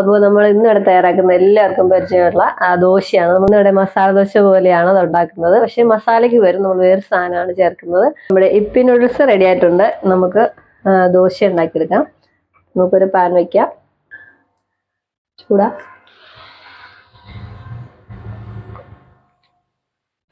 അപ്പോൾ നമ്മൾ ഇന്നിവിടെ തയ്യാറാക്കുന്ന എല്ലാവർക്കും പരിചയമുള്ള ദോശയാണ്. നമ്മൾ മസാല ദോശ പോലെയാണ് അത് ഉണ്ടാക്കുന്നത്. പക്ഷേ മസാലയ്ക്ക് വരും നമ്മൾ വേറെ സാധനമാണ് ചേർക്കുന്നത്. നമ്മുടെ ഇപ്പി നൂഡിൽസ് റെഡി ആയിട്ടുണ്ട്. നമുക്ക് ദോശ ഉണ്ടാക്കിയെടുക്കാം. നമുക്കൊരു പാൻ വയ്ക്കാം ചൂടാ.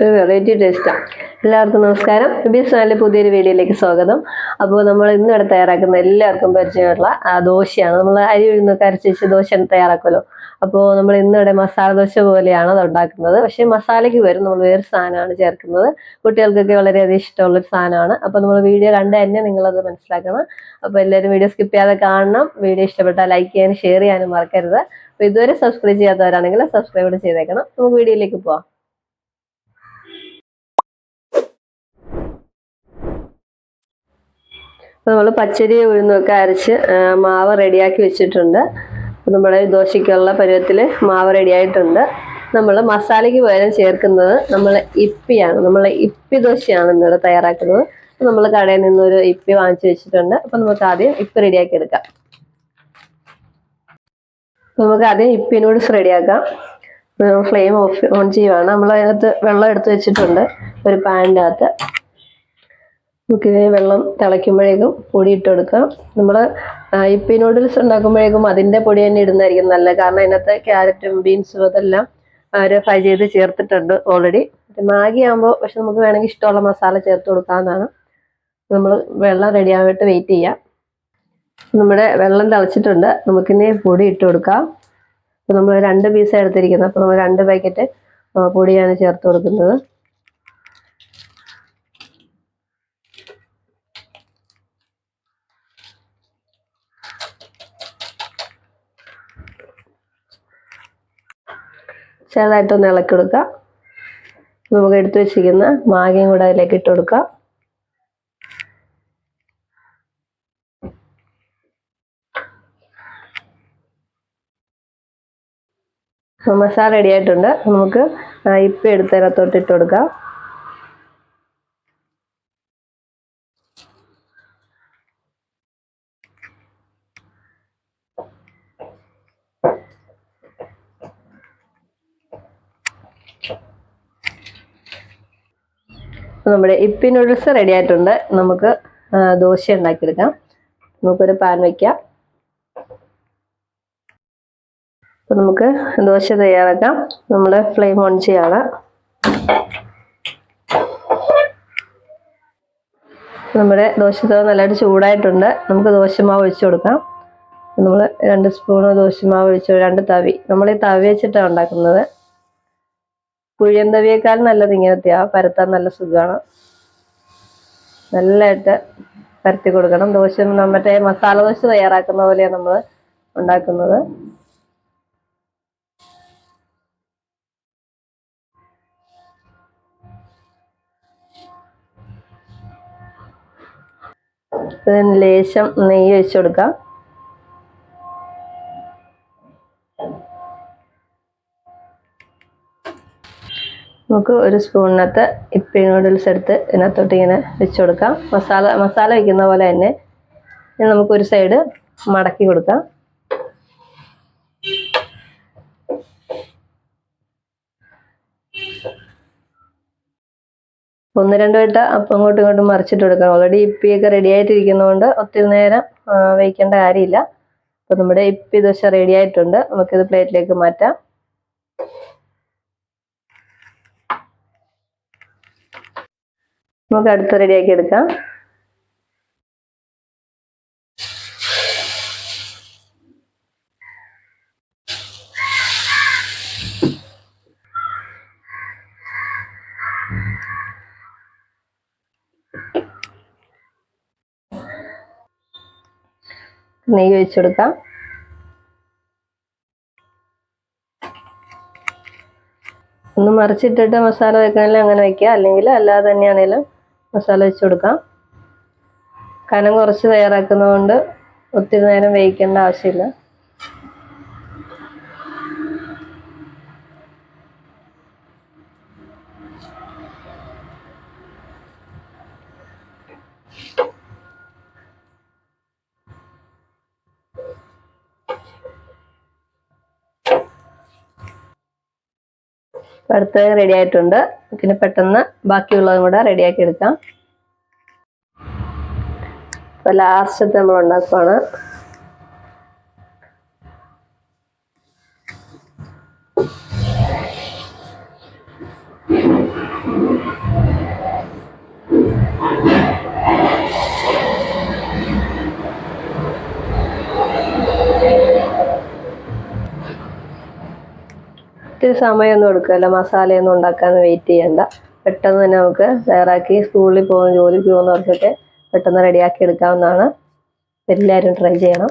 ഒരു വെറൈറ്റി ടേസ്റ്റാണ് എല്ലാവർക്കും നമസ്കാരം. ബിസ് നല്ല പുതിയൊരു വീഡിയോയിലേക്ക് സ്വാഗതം. അപ്പോൾ നമ്മൾ ഇന്ന് ഇവിടെ തയ്യാറാക്കുന്ന എല്ലാവർക്കും പരിചയമുള്ള ദോശയാണ്. നമ്മൾ അരി ഉഴുന്നൊക്കെ അരച്ച് ദോശ തയ്യാറാക്കുമല്ലോ. അപ്പോൾ നമ്മൾ ഇന്ന് ഇവിടെ മസാല ദോശ പോലെയാണ് അത് ഉണ്ടാക്കുന്നത്. പക്ഷേ മസാലയ്ക്ക് വരും. നമ്മൾ വേറെ സാധനമാണ് ചേർക്കുന്നത്. കുട്ടികൾക്കൊക്കെ വളരെയധികം ഇഷ്ടമുള്ള ഒരു സാധനമാണ്. അപ്പോൾ നമ്മൾ വീഡിയോ കണ്ട് തന്നെ നിങ്ങളത് മനസ്സിലാക്കണം. അപ്പോൾ എല്ലാവരും വീഡിയോ സ്കിപ്പ് ചെയ്യാതെ കാണണം. വീഡിയോ ഇഷ്ടപ്പെട്ടാൽ ലൈക്ക് ചെയ്യാനും ഷെയർ ചെയ്യാനും മറക്കരുത്. അപ്പോൾ ഇതുവരെ സബ്സ്ക്രൈബ് ചെയ്യാത്തവരാണെങ്കിൽ സബ്സ്ക്രൈബ് ചെയ്തേക്കണം. നമുക്ക് വീഡിയോയിലേക്ക് പോവാം. അപ്പോൾ നമ്മൾ പച്ചരി ഉഴുന്നൊക്കെ അരച്ച് മാവ് റെഡിയാക്കി വെച്ചിട്ടുണ്ട്. അപ്പോൾ നമ്മുടെ ദോശയ്ക്കുള്ള പരുവത്തിൽ മാവ് റെഡിയായിട്ടുണ്ട്. നമ്മൾ മസാലയ്ക്ക് പകരം ചേർക്കുന്നത് നമ്മൾ ഇപ്പിയാണ്. നമ്മൾ ഇപ്പി ദോശയാണ് ഇന്നിവിടെ തയ്യാറാക്കുന്നത്. നമ്മൾ കടയിൽ നിന്നൊരു ഇപ്പി വാങ്ങിച്ചു വെച്ചിട്ടുണ്ട്. അപ്പോൾ നമുക്ക് ആദ്യം ഇപ്പി റെഡിയാക്കി എടുക്കാം. അപ്പോൾ നമുക്ക് ആദ്യം ഇപ്പി നൂഡിൽസ് റെഡിയാക്കാം. ഫ്ലെയിം ഓഫ് ഓൺ ചെയ്യുവാണ്. നമ്മൾ അതിനകത്ത് വെള്ളം എടുത്ത് വെച്ചിട്ടുണ്ട്. ഒരു പാനിന്റെ അകത്ത് നമുക്ക് വെള്ളം തിളയ്ക്കുമ്പോഴേക്കും പൊടി ഇട്ട് കൊടുക്കാം. നമ്മൾ ഇപ്പി നൂഡിൽസ് ഉണ്ടാക്കുമ്പോഴേക്കും അതിന്റെ പൊടി തന്നെ ഇടുന്നതായിരിക്കും നല്ലത്. കാരണം അതിനകത്ത് ക്യാരറ്റും ബീൻസും അതെല്ലാം അവർ ഫ്രൈ ചെയ്ത് ചേർത്തിട്ടുണ്ട് ഓൾറെഡി മാഗി ആകുമ്പോൾ പക്ഷെ നമുക്ക് വേണമെങ്കിൽ ഇഷ്ടമുള്ള മസാല ചേർത്ത് കൊടുക്കാവുന്നതാണ്. നമ്മൾ വെള്ളം റെഡി ആയിട്ട് വെയിറ്റ് ചെയ്യാം. നമ്മുടെ വെള്ളം തിളച്ചിട്ടുണ്ട്. നമുക്കിനി പൊടി ഇട്ട് കൊടുക്കാം. അപ്പോൾ നമ്മൾ രണ്ട് പീസ് എടുത്തിരിക്കുന്നത്. അപ്പോൾ നമ്മൾ രണ്ട് പാക്കറ്റ് പൊടിയാണ് ചേർത്ത് കൊടുക്കുന്നത്. ചെറുതായിട്ടൊന്ന് ഇളക്കി കൊടുക്കുക. നമുക്ക് എടുത്തു വെച്ചിരിക്കുന്ന മാങ്ങയും കൂടെ അതിലേക്ക് ഇട്ട് കൊടുക്കുക. മസാല റെഡി ആയിട്ടുണ്ട്. നമുക്ക് ഇപ്പം എടുത്ത് അതിനകത്തോട്ട് ഇട്ട് കൊടുക്കാം. അപ്പോൾ നമ്മുടെ ഇപ്പി നൂഡിൽസ് റെഡി ആയിട്ടുണ്ട്. നമുക്ക് ദോശ ഉണ്ടാക്കിയെടുക്കാം. നമുക്കൊരു പാൻ വയ്ക്കാം അപ്പോൾ നമുക്ക് ദോശ തയ്യാറാക്കാം. നമ്മൾ ഫ്ലെയിം ഓൺ ചെയ്യാണ്. നമ്മുടെ ദോശ തവ നല്ലതായിട്ട് ചൂടായിട്ടുണ്ട്. നമുക്ക് ദോശമാവ് ഒഴിച്ചു കൊടുക്കാം. നമ്മൾ രണ്ട് സ്പൂണ് ദോശമാവ് ഒഴിച്ചു രണ്ട് തവി. നമ്മൾ ഈ തവി വെച്ചിട്ടാണ് ഉണ്ടാക്കുന്നത്. കുഴിയൻ നല്ലത് നല്ലത് ഇങ്ങനത്തെയാ പരത്താൻ നല്ല സുഖമാണ് നല്ലതായിട്ട് പരത്തി കൊടുക്കണം. ദോശ മറ്റേ മസാല ദോശ തയ്യാറാക്കുന്ന പോലെയാണ് നമ്മൾ ഉണ്ടാക്കുന്നത്. ലേശം നെയ്യ് ഒഴിച്ചു കൊടുക്കാം. നമുക്ക് ഒരു സ്പൂണിനകത്ത് ഇപ്പി നൂഡിൽസ് എടുത്ത് ഇതിനകത്തോട്ട് ഇങ്ങനെ വെച്ച് കൊടുക്കാം. മസാല മസാല വയ്ക്കുന്ന പോലെ തന്നെ ഇനി നമുക്കൊരു സൈഡ് മടക്കി കൊടുക്കാം. ഒന്ന് രണ്ട് വട്ട അപ്പം അങ്ങോട്ടും ഇങ്ങോട്ടും മറിച്ചിട്ട് കൊടുക്കണം. ഓൾറെഡി ഇപ്പിയൊക്കെ റെഡി ആയിട്ടിരിക്കുന്നതുകൊണ്ട് ഒത്തിരി നേരം വയ്ക്കേണ്ട കാര്യമില്ല. അപ്പോൾ നമ്മുടെ ഇപ്പി ദോശ റെഡി ആയിട്ടുണ്ട്. നമുക്കിത് പ്ലേറ്റിലേക്ക് മാറ്റാം. നമുക്ക് അടുത്ത് റെഡിയാക്കി എടുക്കാം. നെയ്യ് വെച്ചെടുക്കാം ഒന്ന് മറിച്ചിട്ടിട്ട് മസാല വെക്കണമെങ്കിൽ അങ്ങനെ വെക്കുക. അല്ലെങ്കിൽ അല്ലാതെ തന്നെയാണെങ്കിലും മസാല വെച്ച് കൊടുക്കാം. കനം കുറച്ച് തയ്യാറാക്കുന്നതുകൊണ്ട് ഒത്തിരി നേരം വേവിക്കേണ്ട ആവശ്യമില്ല. അടുത്തത് റെഡി ആയിട്ടുണ്ട്. പിന്നെ പെട്ടെന്ന് ബാക്കിയുള്ളതും കൂടെ റെഡിയാക്കി എടുക്കാം. അപ്പോൾ ലാസ്റ്റ് നമ്മൾ ഉണ്ടാക്കുവാണ്. ഒത്തിരി സമയമൊന്നും എടുക്കില്ല. മസാലയൊന്നും ഉണ്ടാക്കാൻ വെയിറ്റ് ചെയ്യണ്ട. പെട്ടെന്ന് തന്നെ നമുക്ക് തയ്യാറാക്കി സ്കൂളിൽ പോകുന്ന ജോലിക്ക് പോകുന്നവർക്കൊക്കെ പെട്ടെന്ന് റെഡിയാക്കി എടുക്കാവുന്നതാണ്. എല്ലാവരും ട്രൈ ചെയ്യണം.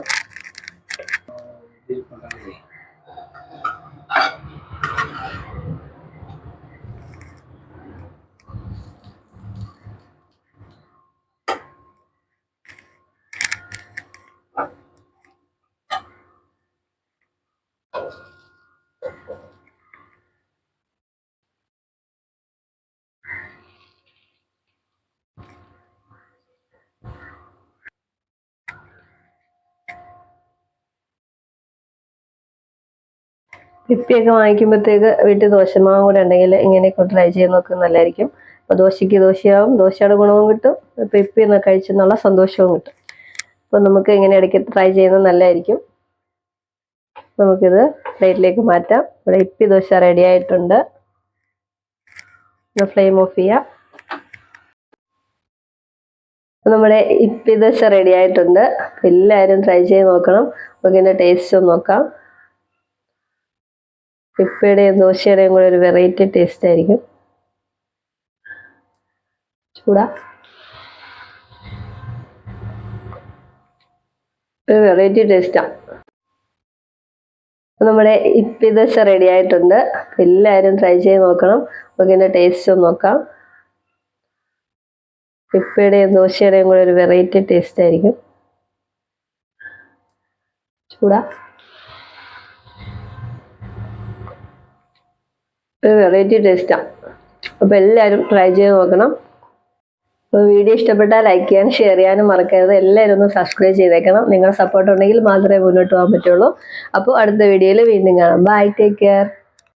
പിപ്പിയൊക്കെ വാങ്ങിക്കുമ്പോഴത്തേക്ക് വീട്ടിൽ ദോശമാവും കൂടെ ഉണ്ടെങ്കിൽ ഇങ്ങനെയൊക്കെ ട്രൈ ചെയ്ത് നോക്കുന്നത് നല്ലതായിരിക്കും. അപ്പോൾ ദോശയ്ക്ക് ദോശയാവും ദോശയുടെ ഗുണവും കിട്ടും പിപ്പി ഒന്ന് കഴിച്ചെന്നുള്ള സന്തോഷവും കിട്ടും. അപ്പോൾ നമുക്ക് ഇങ്ങനെ ഇടയ്ക്ക് ട്രൈ ചെയ്യുന്നത് നല്ലതായിരിക്കും. നമുക്കിത് പ്ലേറ്റിലേക്ക് മാറ്റാം. ഇവിടെ ഇപ്പി ദോശ റെഡി ആയിട്ടുണ്ട്. ഫ്ലെയിം ഓഫ് ചെയ്യാം. നമ്മുടെ ഇപ്പി ദോശ റെഡി ആയിട്ടുണ്ട്. എല്ലാവരും ട്രൈ ചെയ്ത് നോക്കണം. നമുക്കിന്റെ ടേസ്റ്റ് നോക്കാം. പിപ്പയുടെയും ദോശയുടെയും കൂടെ ഒരു വെറൈറ്റി ടേസ്റ്റ് ആയിരിക്കും. ചൂടാ. ഒരു വെറൈറ്റി ടേസ്റ്റാണ് നമ്മുടെ ഇപ്പി ദോശ റെഡി ആയിട്ടുണ്ട്. എല്ലാവരും ട്രൈ ചെയ്ത് നോക്കണം. നമുക്ക് ഇതിന്റെ ടേസ്റ്റ് ഒന്ന് നോക്കാം. പിപ്പയുടെയും ദോശയുടെയും കൂടെ ഒരു വെറൈറ്റി ടേസ്റ്റ് ആയിരിക്കും. ചൂടാ. ഒരു വെറൈറ്റി ടേസ്റ്റാണ് അപ്പോൾ എല്ലാവരും ട്രൈ ചെയ്ത് നോക്കണം. അപ്പോൾ വീഡിയോ ഇഷ്ടപ്പെട്ടാൽ ലൈക്ക് ചെയ്യാനും ഷെയർ ചെയ്യാനും മറക്കരുത്. എല്ലാവരും ഒന്ന് സബ്സ്ക്രൈബ് ചെയ്തേക്കണം. നിങ്ങളുടെ സപ്പോർട്ട് ഉണ്ടെങ്കിൽ മാത്രമേ മുന്നോട്ട് പോകാൻ പറ്റുള്ളൂ. അപ്പോൾ അടുത്ത വീഡിയോയിൽ വീണ്ടും കാണാം. Bye take care